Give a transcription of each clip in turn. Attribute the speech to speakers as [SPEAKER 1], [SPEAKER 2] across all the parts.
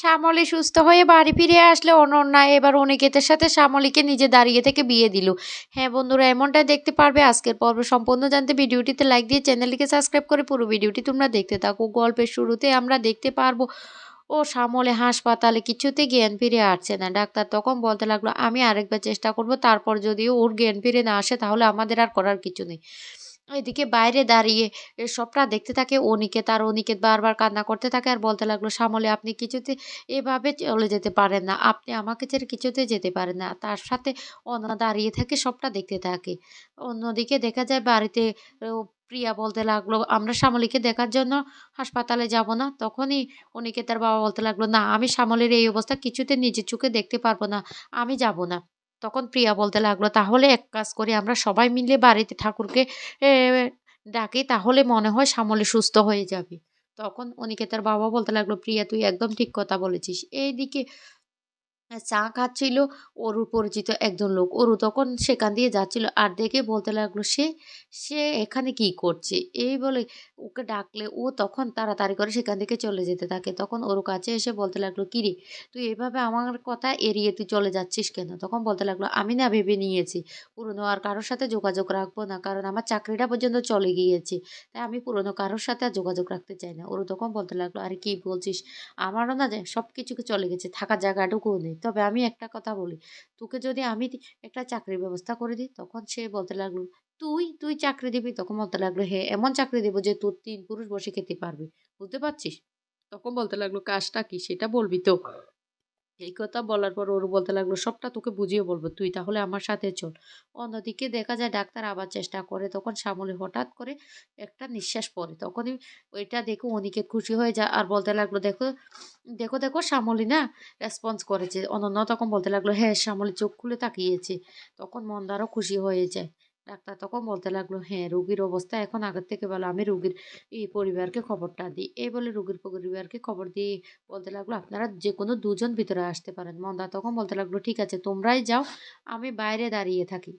[SPEAKER 1] শ্যামলী সুস্থ হয়ে বাড়ি ফিরে আসলে। অনন্যা এবার অনিকেতের সাথে শ্যামলীকে নিজে দাঁড়িয়ে থেকে বিয়ে দিল। হ্যাঁ বন্ধুরা, এমনটাই দেখতে পারবে আজকের পর্ব সম্পূর্ণ জানতে। ভিডিওটিতে লাইক দিয়ে চ্যানেলটিকে সাবস্ক্রাইব করে পুরো ভিডিওটি তোমরা দেখতে থাকো। গল্পের শুরুতে আমরা দেখতে পারব, ও শ্যামলে হাসপাতালে কিছুতে জ্ঞান ফিরে আসছে না। ডাক্তার তখন বলতে লাগল, আমি আরেকবার চেষ্টা করব, তারপর যদিও ওর জ্ঞান ফিরে না আসে, তাহলে আমাদের আর করার কিছু নেই। এদিকে বাইরে দাঁড়িয়ে সবটা দেখতে থাকে। অনিকেত আর অনিকেত বারবার কান্না করতে থাকে আর বলতে লাগল, শ্যামলে, আপনি কিছুতে এভাবে চলে যেতে পারেন না। আপনি আমাকে ছেড়ে কিছুতে যেতে পারেন না। তার সাথে অন্য দাঁড়িয়ে থাকে সবটা দেখতে থাকে। অন্যদিকে দেখা যায় বাড়িতে প্রিয়া বলতে লাগল, আমরা শ্যামলীকে দেখার জন্য হাসপাতালে যাব না। তখনই অনিকেতার বাবা বলতে লাগল, না, আমি শ্যামলের এই অবস্থা কিছুতে নিজের চোখে দেখতে পারব না। আমি যাব না। তখন প্রিয়া বলতে লাগল, তাহলে এক কাজ করি, আমরা সবাই মিলে বাড়িতে ঠাকুরকে ডাকি, তাহলে মনে হয় সামলে সুস্থ হয়ে যাবে। তখন অনিকেতার বাবা বলতে লাগল, প্রিয়া, তুই একদম ঠিক কথা বলেছিস। এইদিকে চা খাচ্ছিল। অরুর পরিচিত একজন লোক অরু তখন সেখান দিয়ে যাচ্ছিল আর দেখে বলতে লাগল, সে সে এখানে কি করছে? এই বলে ওকে ডাকলে ও তখন তাড়াতাড়ি করে সেখান থেকে চলে যেতে থাকে। তখন ওর কাছে এসে বলতে লাগল কিরে তুই এভাবে আমার কথা এড়িয়ে তুই চলে যাচ্ছিস কেন? তখন বলতে লাগল, আমি না ভেবে নিয়েছি। পুরনো আর কারোর সাথে যোগাযোগ রাখব না, কারণ আমার চাকরিটা পর্যন্ত চলে গিয়েছে, তাই আমি পুরনো কারোর সাথে আর যোগাযোগ রাখতে চাই না। ওরু তখন বলতে লাগল, আরে কি বলছিস? আমারও না সব কিছুকে চলে গেছে, থাকার জায়গাটুকুও নেই। তবে আমি একটা কথা বলি। তোকে যদি আমি একটা চাকরির ব্যবস্থা করে দিই, তখন সে বলতে লাগল, তুই তুই চাকরি দিবি? তখন বলতে লাগল হ্যাঁ এমন চাকরি দেবো যে তোর তিন পুরুষ বসে খেতে পারবে। বুঝতে পারছিস? তখন বলতে লাগল, কাজটা কি সেটা বলবি তো? এই কথা বলার পর ওর বলতে লাগল, সবটা তোকে বুঝিয়ে বলব তুই, তাহলে আমার সাথে চল। অন্যদিকে দেখা যায় ডাক্তার আবার চেষ্টা করে, তখন শ্যামলী হঠাৎ করে একটা নিঃশ্বাস পড়ে। তখনই ওইটা দেখো অনিকেত খুশি হয়ে যায় আর বলতে লাগল, দেখো দেখো দেখো, শ্যামলী না রেসপন্স করেছে। অনন্য তখন বলতে লাগল হ্যাঁ শ্যামলী চোখ খুলে তাকিয়েছে। তখন মন্দারও খুশি হয়ে যায়। ডাক্তার তখন বলতে লাগল হ্যাঁ রুগীর অবস্থা এখন আগের থেকে ভালো। আমি রুগীর এই পরিবারকে খবরটা দিই। এই বলে রুগীর পরিবারকে খবর দিয়ে বলতে লাগল, আপনারা যে কোনো দুজন ভিতরে আসতে পারেন। মন্দা তখন বলতে লাগল, ঠিক আছে, তোমরাই যাও, আমি বাইরে দাঁড়িয়ে থাকি।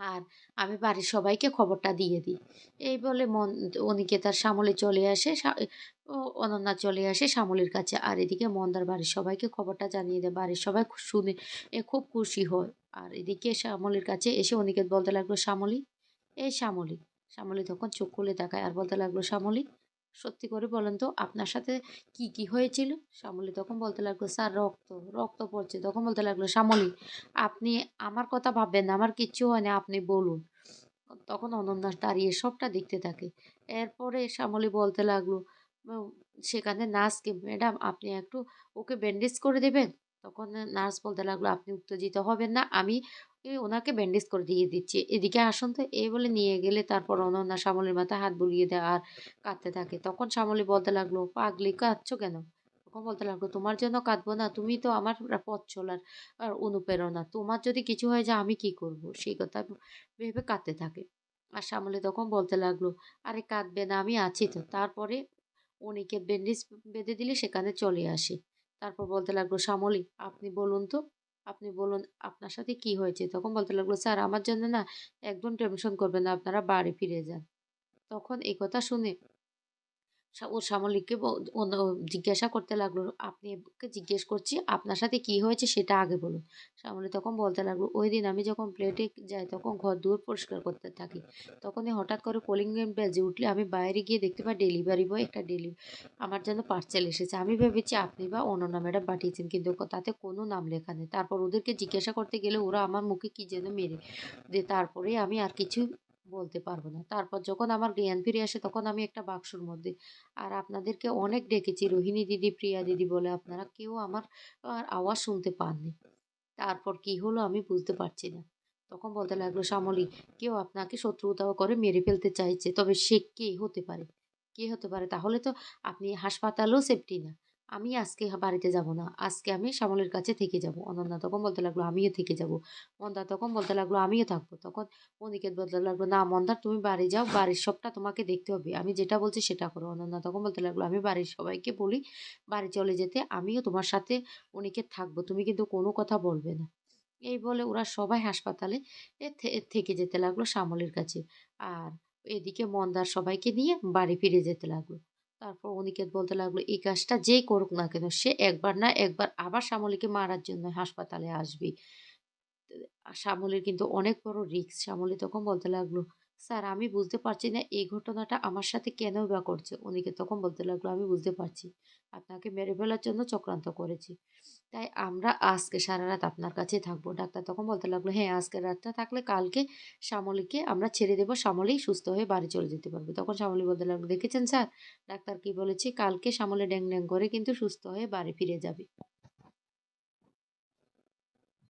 [SPEAKER 1] আর আমি বাড়ির সবাইকে খবরটা দিয়ে দিই। এই বলে মন অনিকেতার শ্যামলে চলে আসে অনন্যা চলে আসে শ্যামলির কাছে। আর এদিকে মন্দার বাড়ির সবাইকে খবরটা জানিয়ে দেয়। বাড়ির সবাই শুনে, এ, খুব খুশি হয়। আর এদিকে শ্যামলের কাছে এসে অনিকেত বলতে লাগল, শ্যামলী? এই শ্যামলী। শ্যামলী তখন চোখ খুলে দেখায় আর বলতে লাগল, শ্যামলী সত্যি করে বলেন তো, আপনার সাথে কি কি হয়েছিল? শ্যামলী তখন বলতে লাগল, স্যার, রক্ত রক্ত পড়ছে। তখন বলতে লাগল, শ্যামলী, আপনি আমার কথা ভাববেন না, আমার কিচ্ছু হয় না, আপনি বলুন। তখন অনন্যা দাঁড়িয়ে সবটা দেখতে থাকে। এরপরে শ্যামলী বলতে লাগল সেখানে নার্সকে ম্যাডাম, আপনি একটু ওকে ব্যান্ডেজ করে দেবেন? তখন নার্স বলতে লাগল, আপনি উত্তেজিত হবেন না, আমি ওনাকে ব্যান্ডেজ করে দিয়ে দিচ্ছে। এদিকে আসুন তো, এই বলে নিয়ে গেলে তারপর অনন্যা শ্যামলের মাথায় হাত বুলিয়ে দেয় আর কাঁদতে থাকে। তখন শ্যামলী বলতে লাগল, পাগলি, কাঁদছো কেন? তখন বলতে লাগল, তোমার জন্য কাঁদবো না, তুমি তো আমার পথ চলার আর অনুপ্রেরণা। তোমার যদি কিছু হয়ে যায়, আমি কি করব? সেই কথা ভেবে কাঁদতে থাকে। আর শ্যামলী তখন বলতে লাগল, আরে, কাঁদবে না, আমি আছি তো। তারপরে অনিকেত ব্যান্ডেজ বেঁধে দিলে সেখানে চলে আসে। তারপর বলতে লাগল, শ্যামলী, আপনি বলুন তো আপনি বলুন, আপনার সাথে কি হয়েছে? তখন বলতে লাগল, স্যার, আমার জন্য না একদম টেনশন করবেন না, আপনারা বাড়ি ফিরে যান। তখন এই কথা শুনে ও শ্যামলীকে ব- জিজ্ঞাসা করতে লাগল, আপনি জিজ্ঞেস করছি, আপনার সাথে কি হয়েছে সেটা আগে বলুন। শ্যামলী তখন বলতে লাগল, ওই দিন আমি যখন প্লেটে যাই তখন ঘর দুয়ার পরিষ্কার করতে থাকি। তখনই হঠাৎ করে কলিং বেল বেজে উঠলে আমি বাইরে গিয়ে দেখতে পাই ডেলিভারি বয় একটা ডেলি আমার জন্য পার্সেল এসেছে। আমি ভেবেছি আপনি বা অনন্যা ম্যাডাম পাঠিয়েছেন, কিন্তু তাতে কোনো নাম লেখা নেই। তারপর ওদেরকে জিজ্ঞাসা করতে গেলে ওরা আমার মুখে কি যেন মেরে। দিয়ে তারপরে আমি আর কিছু বলতে পারব না। তারপর যখন আমার জ্ঞান ফিরে আসে তখন আমি একটা বাক্সর মধ্যে, আর আপনাদেরকে অনেক ডেকেছি, রোহিণী দিদি, প্রিয়া দিদি বলে আপনারা কেউ আমার আওয়াজ শুনতে পাননি। তারপর কি হলো আমি বুঝতে পারছি না। তখন বলতে লাগল, শ্যামলী, কেউ আপনাকে শত্রুতা করে মেরে ফেলতে চাইছে, তবে সে কে হতে পারে? কে হতে পারে? তাহলে তো আপনি হাসপাতালেও সেফটি না। আমি আজকে বাড়িতে যাব না। আজকে আমি শ্যামলের কাছে থেকে যাব। অনন্যা তখন বলতে লাগল, আমিও থেকে যাব। মন্দা তখন বলতে লাগল, আমিও থাকব। তখন অনিকেত বলতে লাগল, না মন্দার তুমি বাড়ি যাও। বাড়ির সবটা তোমাকে দেখতে হবে। আমি যেটা বলছি সেটা করো। অনন্যা তখন বলতে লাগল, আমি বাড়ির সবাইকে বলি, বাড়ি চলে যেতে আমিও তোমার সাথে অনিকেত থাকব। তুমি কিন্তু কোনো কথা বলবে না। এই বলে ওরা সবাই হাসপাতালে থেকে যেতে লাগল শ্যামলের কাছে। আর এদিকে মন্দার সবাইকে নিয়ে বাড়ি ফিরে যেতে লাগল। তারপর অনিকেত বলতে লাগল, এই কাজটা যেই করুক না কেন, সে একবার না একবার আবার শ্যামলীকে মারার জন্য হাসপাতালে আসবে। শ্যামলীর কিন্তু অনেক বড় রিস্ক শ্যামলী তখন বলতে লাগল স্যার, আমি বুঝতে পারছি না এই ঘটনাটা আমার সাথে কেনই বা করছে। উনিকে তখন বলতে লাগল, আমি বুঝতে পারছি। আপনাকে মেরে ফেলার জন্য চক্রান্ত করেছি। তাই আমরা আজকে সারা রাত আপনার কাছে থাকব। ডাক্তার তখন বলতে লাগল হ্যাঁ আজকের রাতটা থাকলে কালকে শ্যামলীকে আমরা ছেড়ে দেবো। শ্যামলী সুস্থ হয়ে বাড়ি চলে যেতে পারবে। তখন শ্যামলী বলতে লাগল, দেখেছেন স্যার? ডাক্তার কি বলেছে? কালকে শ্যামলী ড্যাং ড্যাং করে কিন্তু সুস্থ হয়ে বাড়ি ফিরে যাবে।